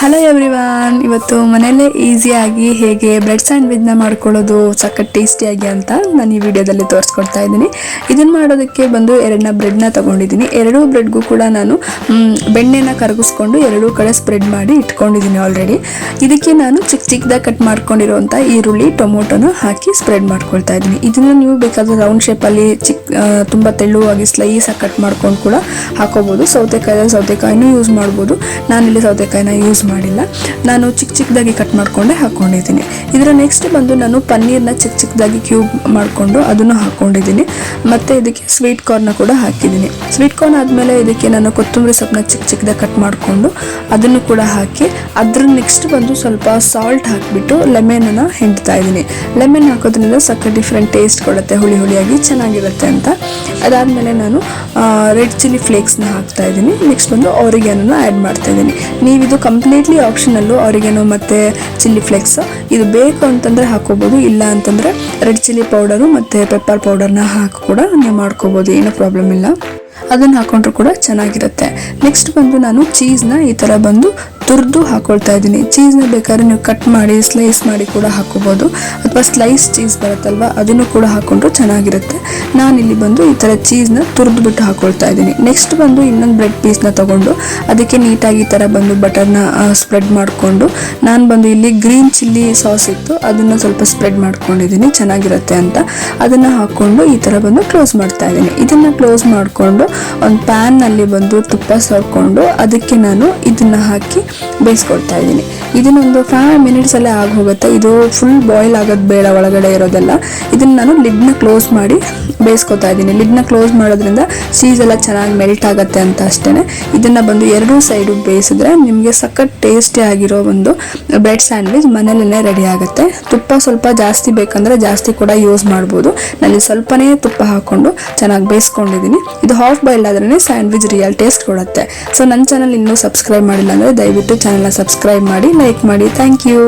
Hello everyone ಇವತ್ತು ಮನೆಯಲ್ಲೇ ಈಸಿಯಾಗಿ ಹೇಗೆ ಬ್ರೆಡ್ ಸ್ಯಾಂಡ್ವಿಚ್ನ ಮಾಡ್ಕೊಳ್ಳೋದು ಸಖತ್ ಟೇಸ್ಟಿಯಾಗಿ ಅಂತ ನಾನು ಈ ವಿಡಿಯೋದಲ್ಲಿ ತೋರಿಸ್ಕೊಡ್ತಾ ಇದ್ದೀನಿ. ಇದನ್ನು ಮಾಡೋದಕ್ಕೆ ಬಂದು ಎರಡನ್ನ ಬ್ರೆಡ್ನ ತಗೊಂಡಿದ್ದೀನಿ. ಎರಡೂ ಬ್ರೆಡ್ಗೂ ಕೂಡ ನಾನು ಬೆಣ್ಣೆನ ಕರಗಿಸ್ಕೊಂಡು ಎರಡೂ ಕಡೆ ಸ್ಪ್ರೆಡ್ ಮಾಡಿ ಇಟ್ಕೊಂಡಿದ್ದೀನಿ ಆಲ್ರೆಡಿ ಇದಕ್ಕೆ ನಾನು ಚಿಕ್ಕ ಚಿಕ್ಕದಾಗಿ ಕಟ್ ಮಾಡ್ಕೊಂಡಿರುವಂಥ ಈರುಳ್ಳಿ, ಟೊಮೊಟೊನ ಹಾಕಿ ಸ್ಪ್ರೆಡ್ ಮಾಡ್ಕೊಳ್ತಾ ಇದ್ದೀನಿ. ಇದನ್ನು ನೀವು ಬೇಕಾದ್ರೆ ರೌಂಡ್ ಶೇಪಲ್ಲಿ ಚಿಕ್ಕ ತುಂಬ ತೆಳ್ಳುವಾಗಿ ಸ್ಲೈಸಾಗಿ ಕಟ್ ಮಾಡ್ಕೊಂಡು ಕೂಡ ಹಾಕೋಬೋದು. ಸೌತೆಕಾಯಿ ಸೌತೆಕಾಯಿನೂ ಯೂಸ್ ಮಾಡ್ಬೋದು. ನಾನಿಲ್ಲಿ ಸೌತೆಕಾಯಿನ ಯೂಸ್ ಮಾಡಿಲ್ಲ. ನಾನು ಚಿಕ್ಕ ಚಿಕ್ಕದಾಗಿ ಕಟ್ ಮಾಡಿಕೊಂಡೆ ಹಾಕ್ಕೊಂಡಿದ್ದೀನಿ ಇದರ ನೆಕ್ಸ್ಟ್ ಬಂದು ನಾನು ಪನ್ನೀರ್ನ ಚಿಕ್ಕ ಚಿಕ್ಕದಾಗಿ ಕ್ಯೂಬ್ ಮಾಡಿಕೊಂಡು ಅದನ್ನು ಹಾಕ್ಕೊಂಡಿದ್ದೀನಿ ಮತ್ತು ಇದಕ್ಕೆ ಸ್ವೀಟ್ ಕಾರ್ನ ಕೂಡ ಹಾಕಿದ್ದೀನಿ. ಸ್ವೀಟ್ ಕಾರ್ನ್ ಆದಮೇಲೆ ಇದಕ್ಕೆ ನಾನು ಕೊತ್ತಂಬರಿ ಸೊಪ್ಪನ್ನ ಚಿಕ್ಕ ಚಿಕ್ಕದಾಗಿ ಕಟ್ ಮಾಡಿಕೊಂಡು ಅದನ್ನು ಕೂಡ ಹಾಕಿ, ಅದ್ರ ನೆಕ್ಸ್ಟ್ ಬಂದು ಸ್ವಲ್ಪ ಸಾಲ್ಟ್ ಹಾಕಿಬಿಟ್ಟು ಲೆಮನನ್ನು ಹಿಂಡ್ತಾ ಇದ್ದೀನಿ. ಲೆಮನ್ ಹಾಕೋದ್ರಿಂದ ಸಕ್ಕ ಡಿಫ್ರೆಂಟ್ ಟೇಸ್ಟ್ ಕೊಡುತ್ತೆ, ಹುಳಿ ಹುಳಿಯಾಗಿ ಚೆನ್ನಾಗಿರುತ್ತೆ ಅಂತ. ಅದಾದಮೇಲೆ ನಾನು ರೆಡ್ ಚಿಲ್ಲಿ ಫ್ಲೇಕ್ಸ್ನ ಹಾಕ್ತಾ ಇದ್ದೀನಿ. ನೆಕ್ಸ್ಟ್ ಬಂದು ಆರಿಗ್ಯಾನೋನ ಆ್ಯಡ್ ಮಾಡ್ತಾ ಇದ್ದೀನಿ. ನೀವಿದು ಕಂಪ್ಲೀಟ್ಲಿ ಆಪ್ಷನಲ್ಲು ಅವರಿಗೇನು ಮತ್ತು ಚಿಲ್ಲಿ ಫ್ಲೇಕ್ಸ್ ಇದು ಬೇಕು ಅಂತಂದರೆ ಹಾಕೋಬೋದು, ಇಲ್ಲ ಅಂತಂದರೆ ರೆಡ್ ಚಿಲ್ಲಿ ಪೌಡರು ಮತ್ತು ಪೆಪ್ಪರ್ ಪೌಡರ್ನ ಹಾಕಿ ಕೂಡ ನೀವು ಮಾಡ್ಕೋಬೋದು, ಏನೂ ಪ್ರಾಬ್ಲಮ್ ಇಲ್ಲ. ಅದನ್ನು ಹಾಕೊಂಡ್ರೂ ಕೂಡ ಚೆನ್ನಾಗಿರುತ್ತೆ. ನೆಕ್ಸ್ಟ್ ಬಂದು ನಾನು ಚೀಸ್ನ ಈ ಥರ ಬಂದು ತುರಿದು ಹಾಕೊಳ್ತಾ ಇದ್ದೀನಿ. ಚೀಸ್ನ ಬೇಕಾದ್ರೆ ನೀವು ಕಟ್ ಮಾಡಿ ಸ್ಲೈಸ್ ಮಾಡಿ ಕೂಡ ಹಾಕೋಬೋದು. ಅಥವಾ ಸ್ಲೈಸ್ ಚೀಸ್ ಬರುತ್ತಲ್ವ, ಅದನ್ನು ಕೂಡ ಹಾಕೊಂಡ್ರು ಚೆನ್ನಾಗಿರುತ್ತೆ. ನಾನಿಲ್ಲಿ ಬಂದು ಈ ಥರ ಚೀಸ್ನ ತುರಿದು ಬಿಟ್ಟು ಹಾಕೊಳ್ತಾ ಇದ್ದೀನಿ. ನೆಕ್ಸ್ಟ್ ಬಂದು ಇನ್ನೊಂದು ಬ್ರೆಡ್ ಪೀಸ್ನ ತಗೊಂಡು, ಅದಕ್ಕೆ ನೀಟಾಗಿ ಈ ಥರ ಬಂದು ಬಟರ್ನ ಸ್ಪ್ರೆಡ್ ಮಾಡಿಕೊಂಡು, ನಾನು ಬಂದು ಇಲ್ಲಿ ಗ್ರೀನ್ ಚಿಲ್ಲಿ ಸಾಸ್ ಇತ್ತು, ಅದನ್ನು ಸ್ವಲ್ಪ ಸ್ಪ್ರೆಡ್ ಮಾಡ್ಕೊಂಡಿದ್ದೀನಿ, ಚೆನ್ನಾಗಿರುತ್ತೆ ಅಂತ. ಅದನ್ನು ಹಾಕ್ಕೊಂಡು ಈ ಥರ ಬಂದು ಕ್ಲೋಸ್ ಮಾಡ್ತಾ ಇದ್ದೀನಿ. ಇದನ್ನು ಕ್ಲೋಸ್ ಮಾಡಿಕೊಂಡು, ಒಂದು ಪ್ಯಾನ್ನಲ್ಲಿ ಬಂದು ತುಪ್ಪ ಸರ್ಕೊಂಡು, ಅದಕ್ಕೆ ನಾನು ಇದನ್ನು ಹಾಕಿ ಬೇಯಿಸ್ಕೊಳ್ತಾ ಇದ್ದೀನಿ. ಇದನ್ನೊಂದು ಫೈವ್ ಮಿನಿಟ್ಸಲ್ಲೇ ಆಗಿ ಹೋಗುತ್ತೆ ಇದು ಫುಲ್ ಬಾಯ್ಲ್ ಆಗೋದು ಬೇಡ ಒಳಗಡೆ ಇರೋದೆಲ್ಲ. ಇದನ್ನು ನಾನು ಲಿಡ್ನ ಕ್ಲೋಸ್ ಮಾಡಿ ಬೇಯಿಸ್ಕೊತಾ ಇದ್ದೀನಿ. ಲಿಡ್ನ ಕ್ಲೋಸ್ ಮಾಡೋದ್ರಿಂದ ಚೀಸ್ ಎಲ್ಲ ಚೆನ್ನಾಗಿ ಮೆಲ್ಟ್ ಆಗುತ್ತೆ ಅಂತ ಅಷ್ಟೇ ಇದನ್ನು ಬಂದು ಎರಡೂ ಸೈಡು ಬೇಯಿಸಿದ್ರೆ ನಿಮಗೆ ಸಖತ್ ಟೇಸ್ಟಿ ಆಗಿರೋ ಒಂದು ಬ್ರೆಡ್ ಸ್ಯಾಂಡ್ವಿಚ್ ಮನೇಲೇ ರೆಡಿ ಆಗುತ್ತೆ. ತುಪ್ಪ ಸ್ವಲ್ಪ ಜಾಸ್ತಿ ಬೇಕಂದ್ರೆ ಜಾಸ್ತಿ ಕೂಡ ಯೂಸ್ ಮಾಡ್ಬೋದು. ನಾನು ಸ್ವಲ್ಪನೇ ತುಪ್ಪ ಹಾಕೊಂಡು ಚೆನ್ನಾಗಿ ಬೇಯಿಸ್ಕೊಂಡಿದ್ದೀನಿ. ಇದು ಹಾಫ್ ಬಾಯ್ಲ್ ಆದ್ರೇ ಸ್ಯಾಂಡ್ವಿಚ್ ರಿಯಲ್ ಟೇಸ್ಟ್ ಕೊಡುತ್ತೆ. ಸೊ ನನ್ನ ಚಾನಲ್ ಇನ್ನೂ ಸಬ್ಸ್ಕ್ರೈಬ್ ಮಾಡಿಲ್ಲ ಅಂದರೆ ದಯವಿಟ್ಟು ಚಾನಲ್ನ ಸಬ್ಸ್ಕ್ರೈಬ್ ಮಾಡಿ ಲೈಕ್ ಮಾಡಿ. Thank you